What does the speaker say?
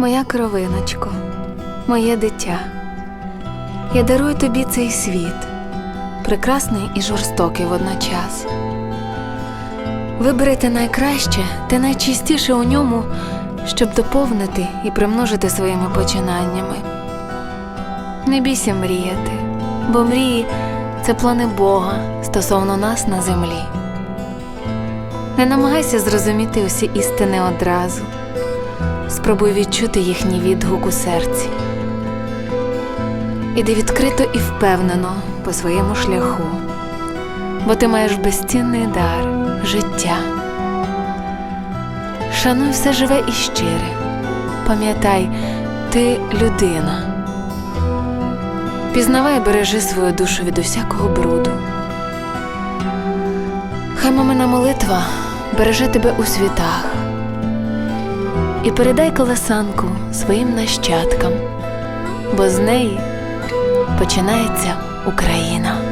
Моя кровиночко, моє дитя, я дарую тобі цей світ, прекрасний і жорстокий водночас. Вибери те найкраще, те найчистіше у ньому, щоб доповнити і примножити своїми починаннями. Не бійся мріяти, бо мрії це плани Бога стосовно нас на землі. Не намагайся зрозуміти усі істини одразу. Спробуй відчути їхній відгук у серці. Іди відкрито і впевнено по своєму шляху, бо ти маєш безцінний дар життя. Шануй все живе і щире. Пам'ятай, ти людина. Пізнавай, бережи свою душу від усякого бруду. Хай мамина молитва береже тебе у світах і передай колесанку своїм нащадкам, бо з неї починається Україна.